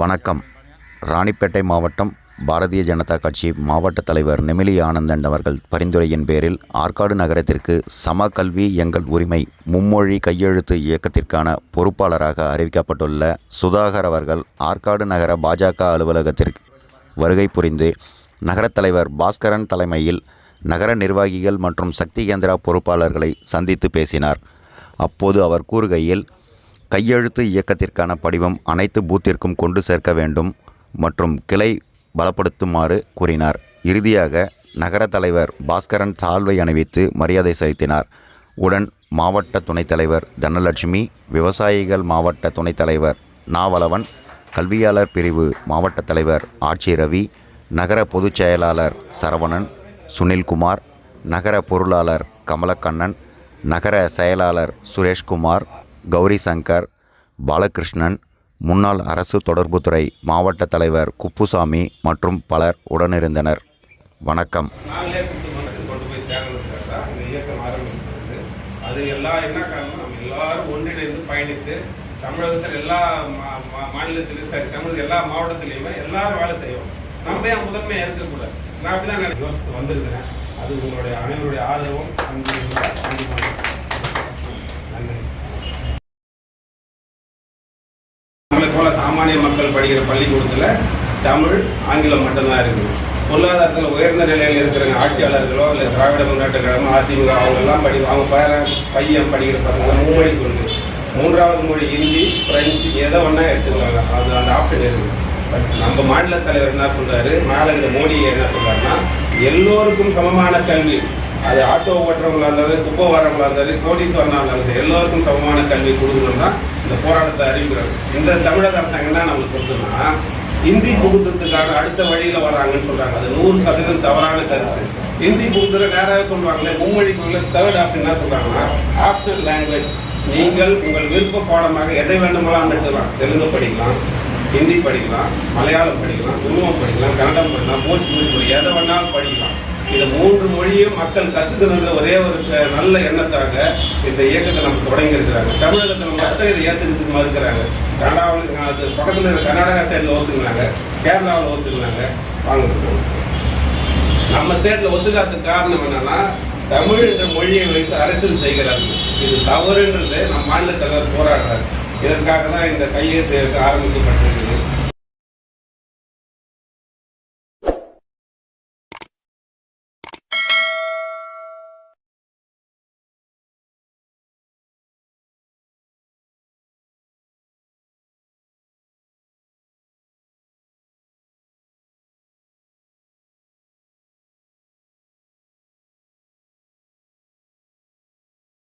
வணக்கம். ராணிப்பேட்டை மாவட்டம் பாரதிய ஜனதா கட்சி மாவட்ட தலைவர் நெமிலி ஆனந்தன் அவர்கள் பரிந்துரையின் பேரில் ஆற்காடு நகரத்திற்கு சம கல்வி எங்கள் உரிமை மும்மொழி கையெழுத்து இயக்கத்திற்கான பொறுப்பாளராக அறிவிக்கப்பட்டுள்ள சுதாகர் அவர்கள் ஆற்காடு நகர பாஜக அலுவலகத்திற்கு வருகை புரிந்து நகரத் தலைவர் பாஸ்கரன் தலைமையில் நகர நிர்வாகிகள் மற்றும் சக்தி கேந்திரா பொறுப்பாளர்களை சந்தித்து பேசினார். அப்போது அவர் கூறுகையில் கையெழுத்து இயக்கத்திற்கான படிவம் அனைத்து பூத்திற்கும் கொண்டு சேர்க்க வேண்டும் மற்றும் கிளை பலப்படுத்துமாறு கூறினார். இறுதியாக நகர தலைவர் பாஸ்கரன் சால்வை அணிவித்து மரியாதை செலுத்தினார். உடன் மாவட்ட துணைத் தலைவர் தனலட்சுமி விவசாயிகள் மாவட்ட துணைத் தலைவர் நாவலவன் கல்வியாளர் பிரிவு மாவட்ட தலைவர் ஆட்சி ரவி நகர பொதுச் செயலாளர் சரவணன் சுனில்குமார் நகர பொருளாளர் கமலக்கண்ணன் நகர செயலாளர் சுரேஷ்குமார் கௌரி சங்கர் பாலகிருஷ்ணன் முன்னாள் அரசு தொடர்புத்துறை மாவட்ட தலைவர் குப்புசாமி மற்றும் பலர் உடனிருந்தனர். வணக்கம். அது எல்லா என்ன காரணம் நம்ம எல்லாரும் ஒன்றிணைந்து பயணித்து தமிழகத்தில் எல்லா மா- மாநிலத்திலும் சரி தமிழக எல்லா மாவட்டத்திலையுமே எல்லாரும் வேலை செய்வோம் நம்ம ஏன் முதன்மை இருக்கக்கூடாது நான் அப்படிதான் நினைச்சு யோசித்து வந்திருக்கிறேன் அது உங்களுடைய அனைவருடைய ஆதரவும் அன்பு நன்றி சாமானிய மக்கள் படிக்கிற பள்ளிக்கூடத்தில் தமிழ் ஆங்கிலம் மட்டும்தான் இருக்குது. பொருளாதாரத்தில் உயர்ந்த நிலையில் இருக்கிற ஆட்சியாளர்களோ இல்லை திராவிட முன்னேற்ற கழகம் அதிமுக அவங்கெல்லாம் படி அவங்க பேரன் பையன் படிக்கிற பசங்க மூமொழி கொண்டு. மூன்றாவது மொழி ஹிந்தி பிரெஞ்சு எதை ஒன்றா எடுத்துக்கலாங்க. அது அந்த ஆப்ஷன் இருக்குது. பட் நம்ம மாநில தலைவர் என்ன சொல்றாரு? மேலே இந்த மோடி என்ன சொல்றாருன்னா எல்லோருக்கும் சமமான கல்வி. அது ஆட்டோ ஓட்டுறவங்களா இருந்தாலும் குப்பை வரவங்களா இருந்தாலும் கோடீஸ்வரனா இருந்தாலும் எல்லாருக்கும் எல்லோருக்கும் சமமான கல்வி கொடுக்கணும்னா இந்த போராட்டத்தை அறிவிக்கிறாங்க இந்த தமிழக அரசாங்கம் என்ன நம்மளுக்கு கொடுத்தோம்னா இந்தி புகுத்தத்துக்காக அடுத்த வழியில் வராங்கன்னு சொல்கிறாங்க அது நூறு சதவீதம் தவறான கருத்து. இந்தி புகுத்துற நேராக சொல்லுவாங்களே மும்மொழிக்குள்ள தேர்ட் ஆப்ஷன் என்ன சொல்கிறாங்கன்னா ஆப்ஷனல் லாங்குவேஜ் நீங்கள் உங்கள் விருப்ப பாடமாக எதை வேண்டுமானாலும் எடுத்துக்கலாம் தெலுங்கு படிக்கலாம் ஹிந்தி படிக்கலாம் மலையாளம் படிக்கலாம் துருவம் படிக்கலாம் கன்னடம் படிக்கலாம் போஜ்பூரி படி எதை வேணாலும் படிக்கலாம் இந்த மூன்று மொழியும் மக்கள் கற்றுக்கணுங்கிற ஒரே ஒரு நல்ல எண்ணத்தாக இந்த இயக்கத்தை நம்ம தொடங்கி இருக்கிறாங்க. தமிழகத்தில் மட்டும் இதை ஏற்றுக்கிட்டு மறுக்கிறாங்க கனடாவில் அது பக்கத்தில் இருக்கிற கர்நாடகா சைடில் ஒத்துக்கினாங்க. கேரளாவில் ஒத்துக்கினாங்க. வாங்க நம்ம ஸ்டேட்ல ஒத்துக்காததுக்கு காரணம் என்னன்னா தமிழ் என்ற மொழியை வைத்து அரசியல் செய்கிறார்கள். இது தவறுன்றது நம்ம மாநில தலைவர் போராடுறார். இதற்காக தான் இந்த கையெழுத்து ஆரம்பிக்கப்பட்டிருக்குது.